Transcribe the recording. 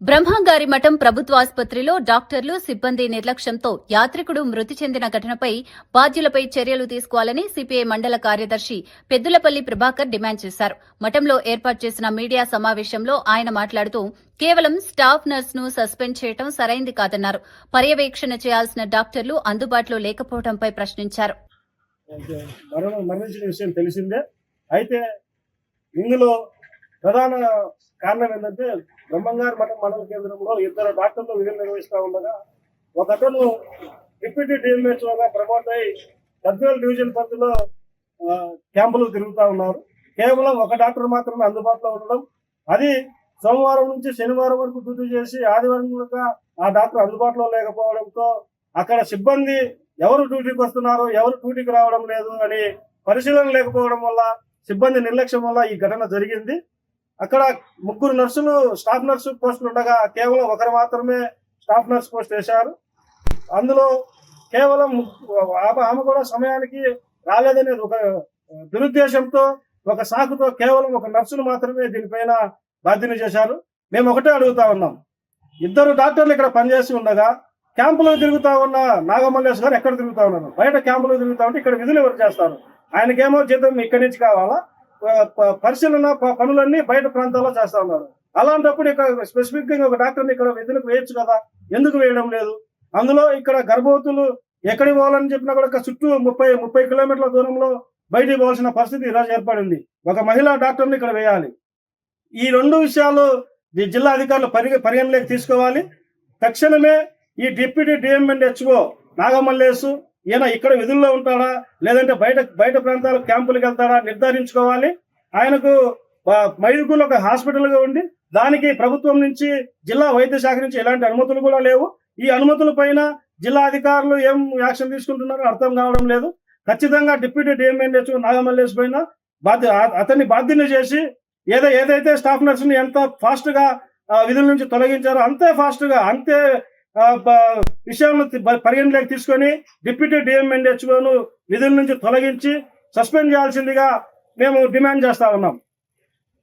బ్రహ్మంగారి మఠం ప్రభుత్వాసుపత్రిలో డాక్టర్లు సిబ్బంది నిర్లక్ష్యంతో యాత్రికుడు మృతి చెందిన ఘటనపై బాధ్యులపై చర్యలు తీసుకోవాలని సిపిఐ మండల కార్యదర్శి పెద్దులపల్లి ప్రభాకర్ డిమాండ్ చేశారు. మఠంలో ఏర్పాటు చేసిన మీడియా సమావేశంలో ఆయన మాట్లాడుతూ కేవలం స్టాఫ్ నర్స్ను సస్పెండ్ చేయడం సరైంది కాదన్నారు. పర్యవేక్షణ చేయాల్సిన డాక్టర్లు అందుబాటులో లేకపోవడంపై ప్రశ్నించారు. అయితే ఇందులో ప్రధాన కారణం ఏంటంటే బ్రహ్మంగారు మఠం మండల కేంద్రంలో ఇద్దరు డాక్టర్లు విధులు నిర్వహిస్తూ ఉండగా ఒక అతను డిప్యూటీ డిఎంహెచ్ఓగా ప్రమోట్ అయి గద్వేల్ డివిజన్ పరిధిలో క్యాంపులు తిరుగుతూ ఉన్నారు. కేవలం ఒక డాక్టర్ మాత్రమే అందుబాటులో ఉండడం అది సోమవారం నుంచి శనివారం వరకు డ్యూటీ చేసి ఆదివారం కూడా ఆ డాక్టర్ అందుబాటులో లేకపోవడంతో అక్కడ సిబ్బంది ఎవరు డ్యూటీకి వస్తున్నారో ఎవరు డ్యూటీకి రావడం లేదు అని పరిశీలన లేకపోవడం వల్ల సిబ్బంది నిర్లక్ష్యం వల్ల ఈ ఘటన జరిగింది. అక్కడ ముగ్గురు నర్సులు స్టాఫ్ నర్సు పోస్టులు ఉండగా కేవలం ఒకరు మాత్రమే స్టాఫ్ నర్స్ పోస్ట్ వేశారు. అందులో కేవలం ఆమె కూడా సమయానికి రాలేదనే ఒక దురుద్దేశంతో ఒక సాకుతో కేవలం ఒక నర్సును మాత్రమే దీనిపైన బాధ్యత చేశారు. మేము ఒకటే అడుగుతా ఉన్నాం. ఇద్దరు డాక్టర్లు ఇక్కడ పనిచేసి ఉండగా క్యాంపులో తిరుగుతా ఉన్న నాగమల్లేష్ గారు ఎక్కడ తిరుగుతా ఉన్నారు? బయట క్యాంపులో తిరుగుతా ఉంటే ఇక్కడ విధులు ఎవరు చేస్తారు? ఆయనకేమో జీతం ఇక్కడి నుంచి కావాలా? పరిశీలన ప- పనులన్నీ బయట ప్రాంతాల్లో చేస్తా ఉన్నారు. అలాంటప్పుడు ఇక్కడ స్పెసిఫిక్గా ఒక డాక్టర్ని ఇక్కడ వెదులకు వేయచ్చు కదా? ఎందుకు వేయడం లేదు? అందులో ఇక్కడ గర్భవతులు ఎక్కడికి పోవాలని చెప్పినా కూడా చుట్టూ ముప్పై ముప్పై కిలోమీటర్ల దూరంలో బయటికి పోవాల్సిన పరిస్థితి ఈరోజు ఏర్పడింది. ఒక మహిళా డాక్టర్ని ఇక్కడ వేయాలి. ఈ రెండు విషయాలు జిల్లా అధికారులు పరిగ పరిగణలోకి తీసుకోవాలి. తక్షణమే ఈ డిప్యూటీ డిఎంఎన్హెచ్ఓ నాగమల్లేసు ఈయన ఇక్కడ విధుల్లో ఉంటాడా? లేదంటే బయట బయట ప్రాంతాల క్యాంపులకు వెళ్తాడా? నిర్ధారించుకోవాలి. ఆయనకు ఆ, ఒక హాస్పిటల్గా ఉండి దానికి ప్రభుత్వం నుంచి జిల్లా వైద్య శాఖ నుంచి ఎలాంటి అనుమతులు కూడా లేవు. ఈ అనుమతుల పైన జిల్లా అధికారులు ఏం యాక్షన్ తీసుకుంటున్నారో అర్థం కావడం లేదు. ఖచ్చితంగా డిప్యూటీ డిఎంఎన్హెచ్ఓ నాగమల్లేష్ పైన బాధ్య అతన్ని బాధ్యత చేసి ఏదో ఏదైతే స్టాఫ్ నర్సుని ఎంత ఫాస్ట్గా విధుల నుంచి తొలగించారో అంతే ఫాస్ట్గా అంతే విషయాలను పరిగణలోకి తీసుకొని డిప్యూటీ డిఎంఎన్హెచ్ఓను విధుల నుంచి తొలగించి సస్పెండ్ చేయాల్సిందిగా మేము డిమాండ్ చేస్తా ఉన్నాం.